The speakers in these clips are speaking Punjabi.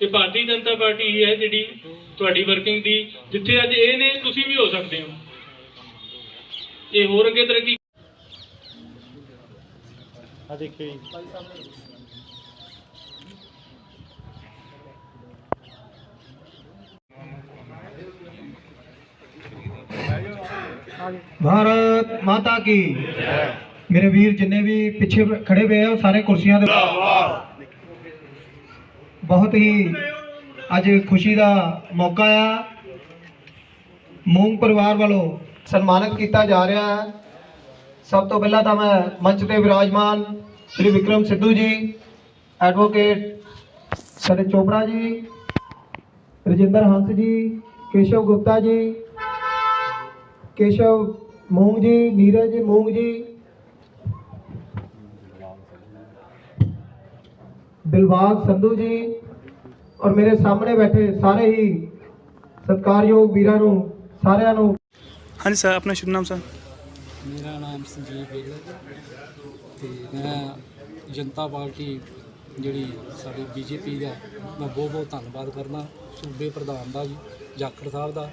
ਤੇ ਭਾਰਤੀ ਜਨਤਾ ਪਾਰਟੀ ਹੀ ਹੈ ਜਿਹੜੀ ਤੁਹਾਡੀ ਵਰਕਿੰਗ ਦੀ, ਜਿੱਥੇ ਅੱਜ ਇਹ ਨੇ, ਤੁਸੀਂ ਵੀ ਹੋ ਸਕਦੇ ਹੋ। ਇਹ ਹੋਰ ਅੱਗੇ ਤਰੱਕੀ ਆ ਦੇਖਿਓ ਜੀ। ਭਾਰਤ ਮਾਤਾ ਕੀ? ਮੇਰੇ ਵੀਰ ਜਿੰਨੇ ਵੀ ਪਿੱਛੇ ਖੜੇ ਹੋਏ ਆ, ਉਹ ਸਾਰੇ ਕੁਰਸੀਆਂ ਦੇ ਬਹੁਤ ਹੀ ਅੱਜ ਖੁਸ਼ੀ ਦਾ ਮੌਕਾ ਆ। ਮੂੰਗ ਪਰਿਵਾਰ ਵੱਲੋਂ ਸਨਮਾਨਿਤ ਕੀਤਾ ਜਾ ਰਿਹਾ ਹੈ। ਸਭ ਤੋਂ ਪਹਿਲਾਂ ਤਾਂ ਮੈਂ ਮੰਚ ਤੇ ਵਿਰਾਜਮਾਨ ਸ਼੍ਰੀ ਵਿਕਰਮ ਸਿੱਧੂ ਜੀ ਐਡਵੋਕੇਟ ਸਾਡੇ ਚੋਪੜਾ ਜੀ, ਰਜਿੰਦਰ ਹੰਸ ਜੀ, ਕੇਸ਼ਵ ਗੁਪਤਾ ਜੀ ਕੇਸ਼ਵ ਮੂੰਗ ਜੀ ਨੀਰਜ ਮੂੰਗ ਜੀ ਦਿਲਬਾਗ ਸੰਧੂ ਜੀ ਔਰ ਮੇਰੇ ਸਾਹਮਣੇ ਬੈਠੇ ਸਾਰੇ ਹੀ ਸਤਿਕਾਰਯੋਗ ਵੀਰਾਂ ਨੂੰ ਸਾਰਿਆਂ ਨੂੰ। ਹਾਂਜੀ ਸਰ ਆਪਣਾ ਸ਼ੁਭ ਨਾਮ ਸਰ। ਮੇਰਾ ਨਾਮ ਸੰਜੀਵ ਬੇਗਲ ਮੈਂ ਜਨਤਾ ਪਾਰਟੀ ਜਿਹੜੀ ਸਾਡੀ ਬੀਜੇਪੀ ਦਾ ਮੈਂ ਬਹੁਤ ਬਹੁਤ ਧੰਨਵਾਦ ਕਰਨਾ ਸੂਬੇ ਪ੍ਰਧਾਨ ਦਾ ਜੀ ਜਾਖੜ ਸਾਹਿਬ ਦਾ।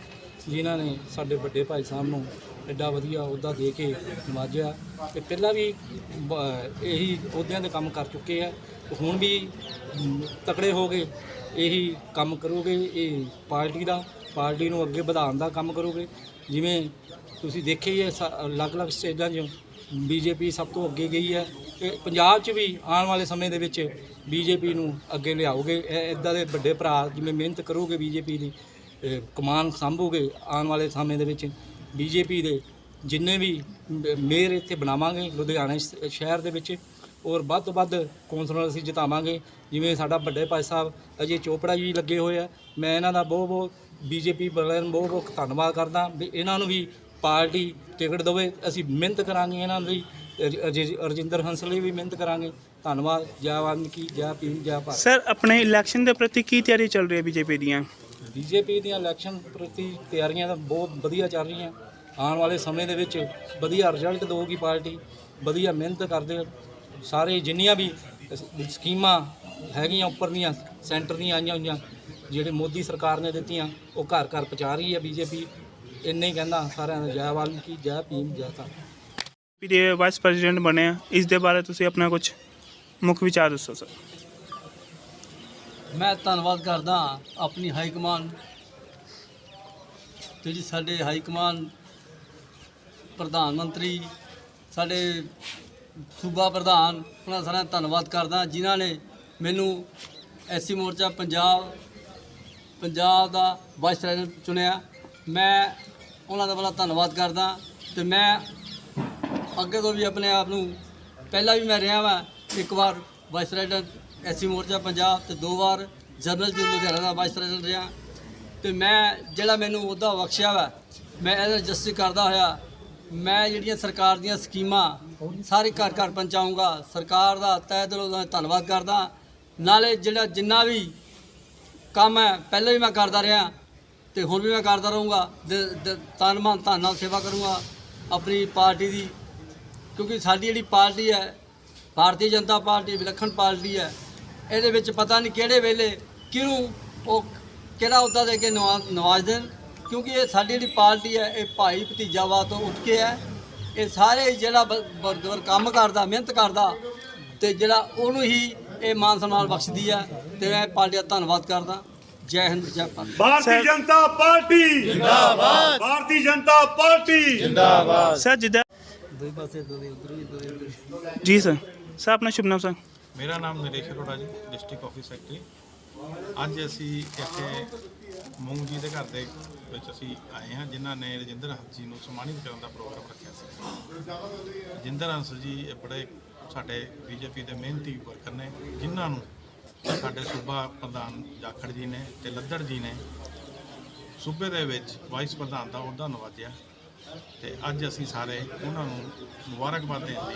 ਜਿਨ੍ਹਾਂ ਨੇ ਸਾਡੇ ਵੱਡੇ ਭਾਈ ਸਾਹਿਬ ਨੂੰ ਐਡਾ ਵਧੀਆ ਅਹੁਦਾ ਦੇ ਕੇ ਨਵਾਜਿਆ ਤੇ ਪਹਿਲਾਂ ਵੀ ਬ- ਇਹੀ ਅਹੁਦਿਆਂ ਦੇ ਕੰਮ ਕਰ ਚੁੱਕੇ ਆ। ਹੁਣ ਵੀ ਮ, ਤਕੜੇ ਹੋ ਗਏ ਇਹੀ ਕੰਮ ਕਰੋਗੇ ਇਹ ਪਾਰਟੀ ਦਾ ਪਾਰਟੀ ਨੂੰ ਅੱਗੇ ਵਧਾਉਣ ਦਾ ਕੰਮ ਕਰੋਗੇ। ਜਿਵੇਂ ਤੁਸੀਂ ਦੇਖਿਆ ਹੀ ਹੈ ਸਾ- ਅਲੱਗ-ਅਲੱਗ ਸਟੇਜਾਂ 'ਚ ਬੀਜੇਪੀ ਸਭ ਤੋਂ ਅੱਗੇ ਗਈ ਹੈ ਤੇ ਪੰਜਾਬ 'ਚ ਵੀ ਆਉਣ ਵਾਲੇ ਸਮੇਂ ਦੇ ਵਿੱਚ ਬੀਜੇਪੀ ਨੂੰ ਅੱਗੇ ਲਿਆਓਗੇ। ਇਦਾਂ ਦੇ ਵੱਡੇ ਭਰਾ ਜਿਵੇਂ ਮਿਹਨਤ ਕਰੋਗੇ ਬੀਜੇਪੀ ਦੀ ਕਮਾਨ ਸੰਭੋਗੇ ਆਉਣ ਵਾਲੇ ਸਮੇਂ ਦੇ ਵਿੱਚ ਬੀਜੇਪੀ ਦੇ ਜਿੰਨੇ ਵੀ ਮੇਅਰ ਇੱਥੇ ਬਣਾਵਾਂਗੇ ਲੁਧਿਆਣਾ ਸ਼ਹਿਰ ਦੇ ਵਿੱਚ, ਔਰ ਵੱਧ ਤੋਂ ਵੱਧ ਕੌਂਸਲਰ ਅਸੀਂ ਜਿਤਾਵਾਂਗੇ। ਜਿਵੇਂ ਸਾਡਾ ਵੱਡੇ ਭਾਈ ਸਾਹਿਬ, ਅਜੇ ਚੋਪੜਾ ਜੀ ਲੱਗੇ ਹੋਏ ਆ। ਮੈਂ ਇਹਨਾਂ ਦਾ ਬਹੁਤ ਬਹੁਤ ਬੀਜੇਪੀ ਵਾਲਿਆਂ ਨੂੰ ਬਹੁਤ ਬਹੁਤ ਧੰਨਵਾਦ ਕਰਦਾ ਵੀ ਇਹਨਾਂ ਨੂੰ ਵੀ ਪਾਰਟੀ ਟਿਕਟ ਦੇਵੇ। ਅਸੀਂ ਮਿਹਨਤ ਕਰਾਂਗੇ ਇਹਨਾਂ ਲਈ ਰਜ- ਰਜਿੰਦਰ ਹੰਸ ਲਈ ਵੀ ਮਿਹਨਤ ਕਰਾਂਗੇ। ਧੰਨਵਾਦ। ਜੈ ਵਾਲਮੀਕੀ, ਜੈ ਭੀਮ, ਜੈ ਭਾਰਤ। ਸਰ ਆਪਣੇ ਇਲੈਕਸ਼ਨ ਦੇ ਪ੍ਰਤੀ ਕੀ ਤਿਆਰੀ ਚੱਲ ਰਹੀ ਹੈ ਬੀਜੇਪੀ ਦੀਆਂ? ਬੀਜੇਪੀ ਦੀਆਂ ਇਲੈਕਸ਼ਨ ਪ੍ਰਤੀ ਤਿਆਰੀਆਂ ਤਾਂ ਬਹੁਤ ਵਧੀਆ ਚੱਲ ਰਹੀਆਂ। ਆਉਣ ਵਾਲੇ ਸਮੇਂ ਦੇ ਵਿੱਚ ਵਧੀਆ ਰਿਜ਼ਲਟ ਦੇਊਗੀ ਪਾਰਟੀ, ਵਧੀਆ ਮਿਹਨਤ ਕਰਦੇ ਸਾਰੇ ਜਿੰਨੀਆਂ ਵੀ ਸਕੀਮਾਂ ਹੈਗੀਆਂ ਉੱਪਰ ਦੀਆਂ, ਸੈਂਟਰ ਦੀਆਂ ਆਈਆਂ ਹੋਈਆਂ, ਜਿਹੜੇ ਮੋਦੀ ਸਰਕਾਰ ਨੇ ਦਿੱਤੀਆਂ, ਉਹ ਘਰ ਘਰ ਪਹੁੰਚਾ ਰਹੀ ਹੈ ਬੀਜੇਪੀ। ਇੰਨੇ ਹੀ ਕਹਿੰਦਾ ਸਾਰਿਆਂ ਦਾ ਜੈ ਵਾਲਮੀਕੀ, ਜੈ ਭੀਮ, ਜੈ ਤਾਂ ਪੀ ਦੇ ਵਾਈਸ ਪ੍ਰੈਜ਼ੀਡੈਂਟ ਬਣੇ ਆ। ਇਸ ਦੇ ਬਾਰੇ ਤੁਸੀਂ ਆਪਣਾ ਕੁਝ ਮੁੱਖ ਵਿਚਾਰ ਦੱਸੋ ਸਰ ਮੈਂ ਧੰਨਵਾਦ ਕਰਦਾ ਆਪਣੀ ਹਾਈ ਕਮਾਨ ਜਿਹੜੀ ਸਾਡੇ ਹਾਈ ਕਮਾਨ ਪ੍ਰਧਾਨ ਮੰਤਰੀ, ਸਾਡੇ ਸੂਬਾ ਪ੍ਰਧਾਨ, ਉਹਨਾਂ ਸਾਰਿਆਂ ਦਾ ਧੰਨਵਾਦ ਕਰਦਾ ਜਿਨ੍ਹਾਂ ਨੇ ਮੈਨੂੰ ਐਸੀ ਮੋਰਚਾ ਪੰਜਾਬ ਪੰਜਾਬ ਦਾ ਵਾਈਸ ਪ੍ਰੈਜ਼ੀਡੈਂਟ ਚੁਣਿਆ। ਮੈਂ ਉਹਨਾਂ ਦਾ ਬੜਾ ਧੰਨਵਾਦ ਕਰਦਾ ਤੇ ਮੈਂ ਅੱਗੇ ਤੋਂ ਵੀ ਆਪਣੇ ਆਪ ਨੂੰ, ਪਹਿਲਾਂ ਵੀ ਮੈਂ ਰਿਹਾ ਵਾਂ, ਇੱਕ ਵਾਰ ਵਾਈਸ ਪ੍ਰੈਜ਼ੀਡੈਂਟ ਐਸਸੀ ਮੋਰਚਾ ਪੰਜਾਬ ਤੇ ਦੋ ਵਾਰ ਜਨਰਲ ਜੀ ਲੁਧਿਆਣਾ ਦਾ ਵਾਈਸ ਪ੍ਰੈਜ਼ੀਡੈਂਟ ਰਿਹਾ। ਤੇ ਮੈਂ ਜਿਹੜਾ ਮੈਨੂੰ ਉਹਦਾ ਬਖਸ਼ਿਆ ਵਾ, ਮੈਂ ਇਹਦਾ ਜਸਟਿਸ ਕਰਦਾ ਹੋਇਆ। ਮੈਂ ਜਿਹੜੀਆਂ ਸਰਕਾਰ ਦੀਆਂ ਸਕੀਮਾਂ ਸਾਰੇ ਘਰ ਘਰ ਪਹੁੰਚਾਊਂਗਾ, ਸਰਕਾਰ ਦਾ ਤਹਿ ਦਿਲੋਂ ਦਾ ਧੰਨਵਾਦ ਕਰਦਾ। ਨਾਲੇ ਜਿਹੜਾ ਜਿੰਨਾ ਵੀ ਕੰਮ ਹੈ, ਪਹਿਲਾਂ ਵੀ ਮੈਂ ਕਰਦਾ ਰਿਹਾ ਤੇ ਹੁਣ ਵੀ ਮੈਂ ਕਰਦਾ ਰਹੂੰਗਾ। ਦ- ਦ- ਤਨ ਮਨ ਧਨ ਨਾਲ ਸੇਵਾ ਕਰੂੰਗਾ ਆਪਣੀ ਪਾਰਟੀ ਦੀ। ਕਿਉਂਕਿ ਸਾਡੀ ਜਿਹੜੀ ਪਾਰਟੀ ਹੈ ਭਾਰਤੀ ਜਨਤਾ ਪਾਰਟੀ ਵਿਲੱਖਣ ਪਾਰਟੀ ਹੈ। ਇਹਦੇ ਵਿੱਚ ਪਤਾ ਨਹੀਂ ਕਿਹੜੇ ਵੇਲੇ ਕਿਹਨੂੰ ਉਹ ਕਿਹੜਾ ਅਹੁਦਾ ਦੇ ਕੇ ਨਵਾ- ਨਵਾਜ਼ ਦੇਣ। ਕਿਉਂਕਿ ਇਹ ਸਾਡੀ ਜਿਹੜੀ ਪਾਰਟੀ ਹੈ ਇਹ ਭਾਈ ਭਤੀਜਾਵਾਦ ਤੋਂ ਉੱਠ ਕੇ ਹੈ। ਇਹ ਸਾਰੇ ਜਿਹੜਾ ਬਰਦਰ ਕੰਮ ਕਰਦਾ ਮਿਹਨਤ ਕਰਦਾ ਤੇ ਜਿਹੜਾ ਉਹਨੂੰ ਹੀ ਇਹ ਮਾਨ ਸਨਮਾਨ ਬਖਸ਼ਦੀ ਹੈ ਤੇ ਮੈਂ ਪਾਰਟੀ ਦਾ ਧੰਨਵਾਦ ਕਰਦਾ। ਜੈ ਹਿੰਦ ਜੈ ਭਾਰਤ। ਭਾਰਤੀ ਜਨਤਾ ਪਾਰਟੀ! ਜਿੰਦਾਬਾਦ! ਭਾਰਤੀ ਜਨਤਾ ਪਾਰਟੀ! ਸਰ ਜਿੱਦਾਂ ਦੋਈ ਪਾਸੇ ਦੋਈ ਉਧਰ ਵੀ ਦੋਈ ਜੀ ਸਰ ਸਰ, ਆਪਣਾ ਸ਼ੁਭ ਨਾਮ, ਸਰ। ਮੇਰਾ ਨਾਮ Naresh Arora ji, district office secretary. ਅੱਜ ਅਸੀਂ ਇੱਥੇ ਮੂੰਗ ਜੀ ਦੇ ਘਰ ਦੇ ਵਿੱਚ ਅਸੀਂ ਆਏ ਹਾਂ, ਜਿਨ੍ਹਾਂ ਨੇ ਰਜਿੰਦਰ ਹੰਸ ਜੀ ਨੂੰ ਸਨਮਾਨਿਤ ਕਰਨ ਦਾ ਪ੍ਰੋਗਰਾਮ ਰੱਖਿਆ ਸੀ। ਰਜਿੰਦਰ ਹੰਸ ਜੀ, ਇਹ ਬੜੇ ਸਾਡੇ ਬੀਜੇਪੀ ਦੇ ਮਿਹਨਤੀ ਵਰਕਰ ਨੇ, ਜਿਨ੍ਹਾਂ ਨੂੰ ਸਾਡੇ ਸੂਬਾ ਪ੍ਰਧਾਨ ਜਾਖੜ ਜੀ ਨੇ ਤੇ ਲੱਦੜ ਜੀ ਨੇ ਸੂਬੇ ਦੇ ਵਿੱਚ ਵਾਈਸ ਪ੍ਰਧਾਨ ਦਾ ਅਹੁਦਾ ਨਵਾਜਿਆ। ਤੇ ਅੱਜ ਅਸੀਂ ਸਾਰੇ ਉਹਨਾਂ ਨੂੰ ਮੁਬਾਰਕਬਾਦ ਦੇਣ ਲਈ